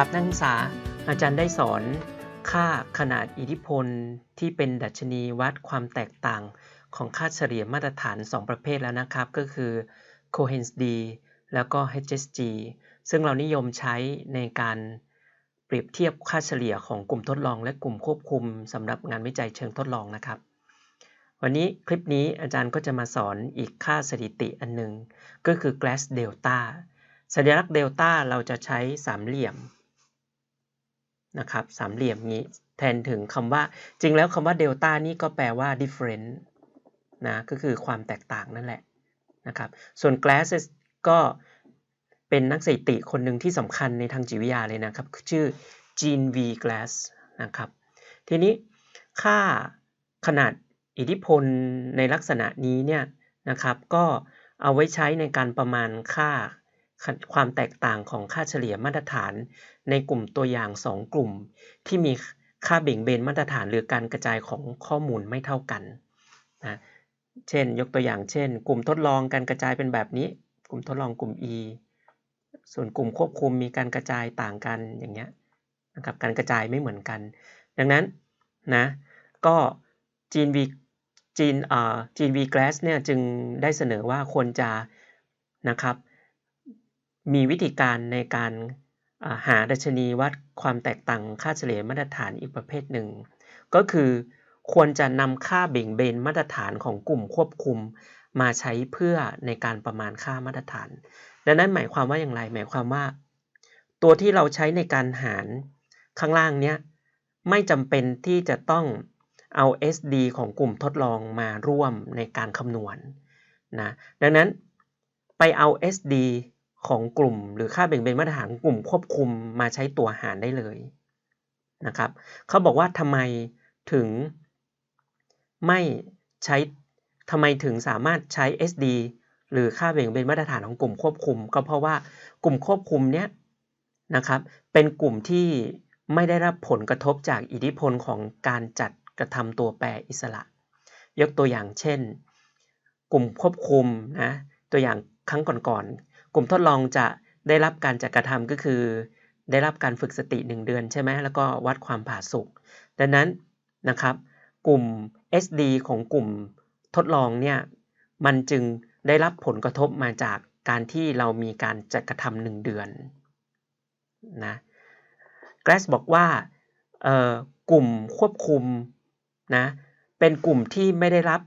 ครับนักศึกษาอาจารย์ได้สอนค่าขนาดอิทธิพลที่เป็นดัชนีวัดความแตกต่างของค่าเฉลี่ยมาตรฐาน 2 ประเภทแล้วนะครับ ก็คือ Cohen's d แล้วก็ HSG ซึ่งเรานิยมใช้ในการเปรียบเทียบค่าเฉลี่ยของกลุ่มทดลอง และกลุ่มควบคุมสำหรับงานวิจัยเชิงทดลองนะครับ วันนี้คลิปนี้อาจารย์ก็จะมาสอนอีกค่าสถิติอันหนึงก็คือ Glass Delta สัญลักษณ์เดลต้าเราจะใช้สามเหลี่ยม นะครับสามเหลี่ยมนี้แทนถึงคำว่า จริงแล้วคำว่าเดลต้านี่ก็แปลว่า different นะก็คือความแตกต่างนั่นแหละนะครับส่วน glass ก็เป็นนักสถิติคนหนึ่งที่สำคัญในทางจิตวิทยาเลยนะครับ ชื่อ Jean V. Glass นะครับทีนี้ค่าขนาดอิทธิพลในลักษณะนี้เนี่ยนะครับก็เอาไว้ใช้ในการประมาณค่า ความแตกต่างของค่าเฉลี่ยมาตรฐานในกลุ่มตัวอย่าง 2 กลุ่ม ที่มีค่าเบ่งเบนมาตรฐานหรือการกระจายของข้อมูลไม่เท่ากันนะเช่น ยกตัวอย่างเช่น กลุ่มทดลองการกระจายเป็นแบบนี้ กลุ่มทดลองกลุ่ม E ส่วนกลุ่มควบคุมมีการกระจายต่างกันอย่างเงี้ยนะครับการกระจายไม่เหมือนกัน ดังนั้นนะก็จีนวีจีนอ่าจีนวีแกลสเนี่ยจึงได้เสนอว่าควรจะนะครับ มีวิธีการในการหาดัชนีวัดความแตกต่างค่าเฉลี่ยมาตรฐานอีกประเภทหนึ่ง ก็คือควรจะนำค่าเบ่งเบนมาตรฐานของกลุ่มควบคุม มาใช้เพื่อในการประมาณค่ามาตรฐาน ดังนั้นหมายความว่าอย่างไร หมายความว่า ตัวที่เราใช้ในการหารข้างล่างเนี้ยไม่จำเป็นที่จะต้องเอา SD ของกลุ่มทดลองมาร่วมในการคำนวณนนะดังนั้นไปเอา SD ของกลุ่ม หรือค่าแบ่งเบนมาตรฐานกลุ่มควบคุมมาใช้ตัวหารได้เลยนะครับเขาบอกว่าทำไมถึงไม่ใช้ทำไมถึงสามารถใช้ SD หรือค่าแบ่งเบนมาตรฐานของกลุ่มควบคุม ก็เพราะว่ากลุ่มควบคุมเนี้ยนะครับเป็นกลุ่มที่ไม่ได้รับผลกระทบจากอิทธิพลของการจัดกระทำตัวแปรอิสระ ยกตัวอย่างเช่น กลุ่มควบคุมนะตัวอย่างครั้งก่อน กลุ่มทดลองจะได้รับการจัดกระทำก็คือ ได้รับการฝึกสติ 1 เดือนใช่ไหมแล้วก็วัดความผาสุกดังนั้นนะครับ กลุ่ม SD ของกลุ่มทดลองเนี่ยมันจึงได้รับผลกระทบมาจากการที่เรามีการจัดกระทำหนึ่งเดือนนะแกรสบอกว่ากลุ่มควบคุมนะเป็นกลุ่มที่ไม่ได้รับ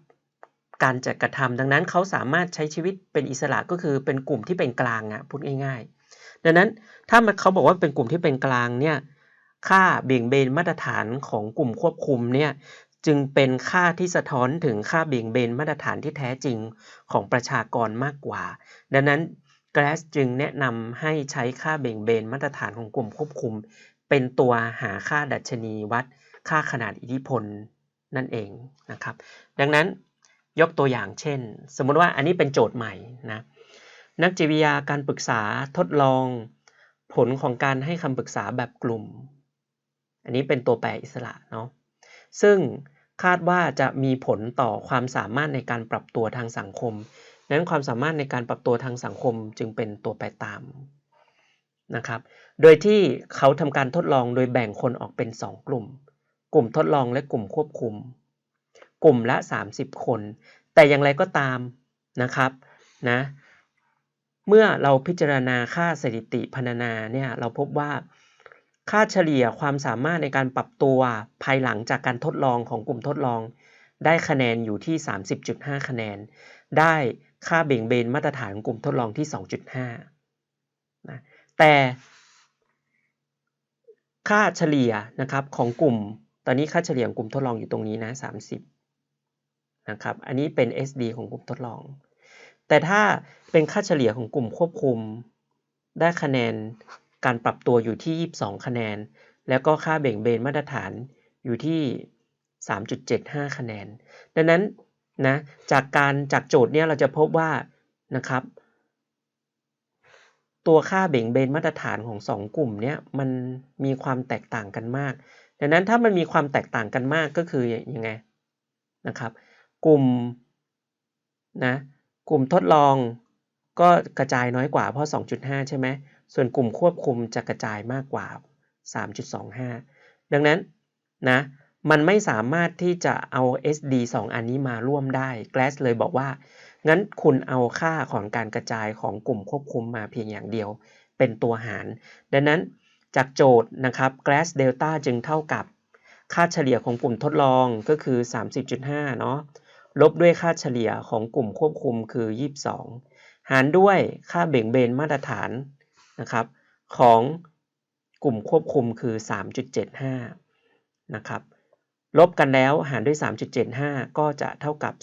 การจัดกระทำดังนั้นเขาสามารถใช้ชีวิตเป็นอิสระก็คือเป็นกลุ่มที่เป็นกลางอะพูดง่าย ๆ ดังนั้นถ้ามันเขาบอกว่าเป็นกลุ่มที่เป็นกลางเนี่ยค่าเบี่ยงเบนมาตรฐานของกลุ่มควบคุมเนี่ยจึงเป็นค่าที่สะท้อนถึงค่าเบี่ยงเบนมาตรฐานที่แท้จริงของประชากรมากกว่า ดังนั้นแกรสจึงแนะนำให้ใช้ค่าเบี่ยงเบนมาตรฐานของกลุ่มควบคุม เป็นตัวหาค่าดัชนีวัด ค่าขนาดอิทธิพลนั่นเองนะครับ ดังนั้น ยกตัวอย่างเช่น สมมุติว่าอันนี้เป็นโจทย์ใหม่นะนักจิตวิทยาการปรึกษาทดลอง ผลของการให้คำปรึกษาแบบกลุ่ม อันนี้เป็นตัวแปรอิสระเนาะซึ่งคาดว่าจะมีผลต่อความสามารถในการปรับตัวทางสังคม นั้นความสามารถในการปรับตัวทางสังคมจึงเป็นตัวแปรตามนะครับ โดยที่เขาทำการทดลองโดยแบ่งคนออกเป็น 2 กลุ่ม กลุ่มทดลองและกลุ่มควบคุม กลุ่มละ 30 คน แต่อย่างไรก็ตามนะครับนะเมื่อเราพิจารณาค่าสถิติพรรณนาเนี่ยเราพบว่าค่าเฉลี่ยความสามารถในการปรับตัวภายหลังจากการทดลองของกลุ่มทดลอง ได้คะแนนอยู่ที่ 30.5 คะแนน ได้ค่าเบ่งเบนมาตรฐานกลุ่มทดลองที่ 2.5นะแต่ค่าเฉลี่ยนะครับของกลุ่ม ตอนนี้ค่าเฉลี่ยของกลุ่มทดลองอยู่ตรงนี้นะ 30 นะครับ อันนี้เป็น SD ของกลุ่มทดลอง แต่ถ้าเป็นค่าเฉลี่ยของกลุ่มควบคุม ได้คะแนนการปรับตัวอยู่ที่ 22 คะแนน แล้วก็ค่าเบ่งเบนมาตรฐานอยู่ที่ 3.75 คะแนน ดังนั้นนะจากการจากโจทย์เนี้ยเราจะพบว่านะครับ ตัวค่าเบ่งเบนมาตรฐานของ 2 กลุ่มเนี้ยมันมีความแตกต่างกันมาก ดังนั้นถ้ามันมีความแตกต่างกันมากก็คือยังไงนะครับ กลุ่มนะกลุ่มทดลองก็กระจายน้อยกว่าเพราะ 2.5 ใช่ไหมส่วนกลุ่มควบคุมจะกระจายมากกว่า 3.25 ดังนั้นนะมันไม่สามารถที่จะเอา SD 2 อันนี้มาร่วมได้ Glass เลยบอกว่า งั้นคุณเอาค่าของการกระจายของกลุ่มควบคุมมาเพียงอย่างเดียว เป็นตัวหาร ดังนั้นจากโจทย์นะครับ Glass Delta จึงเท่ากับ ค่าเฉลี่ยของกลุ่มทดลองก็คือ 30.5 เนาะ ลบด้วยค่าเฉลี่ยของกลุ่มควบคุมคือ 22 หารด้วยค่าเบ่งเบนมาตรฐานนะครับของกลุ่มควบคุมคือ 3.75 นะครับ ลบกันแล้วหารด้วย 3.75 ก็จะเท่ากับ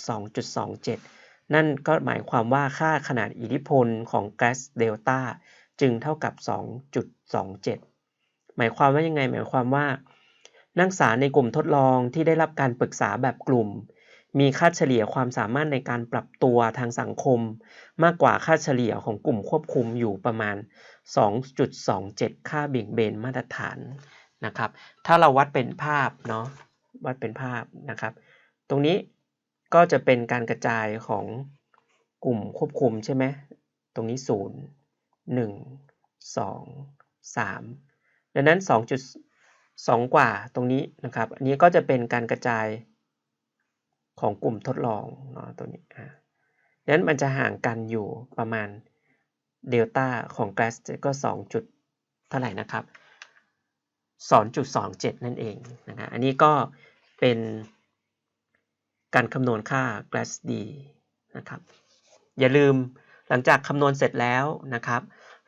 2.27 นั่นก็หมายความว่าค่าขนาดอิทธิพลของแก๊สเดลต้าจึงเท่ากับ 2.27 หมายความว่ายังไง หมายความว่า นักศึกษาในกลุ่มทดลองที่ได้รับการปรึกษาแบบกลุ่ม มีค่าเฉลี่ยความสามารถในการปรับตัวทางสังคม มากกว่าค่าเฉลี่ยของกลุ่มควบคุมอยู่ประมาณ 2.27 ค่าเบี่ยงเบนมาตรฐานนะครับ ถ้าเราวัดเป็นภาพเนาะวัดเป็นภาพนะครับ ตรงนี้ก็จะเป็นการกระจายของกลุ่มควบคุมใช่ไหมตรงนี้ 0 1 2 3 ดังนั้น 2.2 กว่าตรงนี้นะครับ อันนี้ก็จะเป็นการกระจาย ของกลุ่มทดลองเนาะตัวนี้อ่าดังนั้นมันจะห่างกันอยู่ประมาณเดลต้าของแกลสก็ 2 จุดเท่าไหร่นะครับ 2.27 นั่นเองนะฮะอันนี้ก็เป็นการคำนวณค่า GLASS D นะครับ อย่าลืมหลังจากคำนวณเสร็จแล้วนะครับ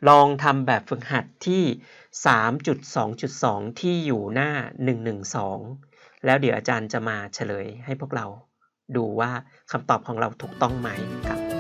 ลองทำแบบฝึกหัดที่ 3.2.2 ที่อยู่หน้า 112 แล้วเดี๋ยวอาจารย์จะมาเฉลยให้พวกเรา ดูว่าคำตอบของเราถูกต้องไหมครับ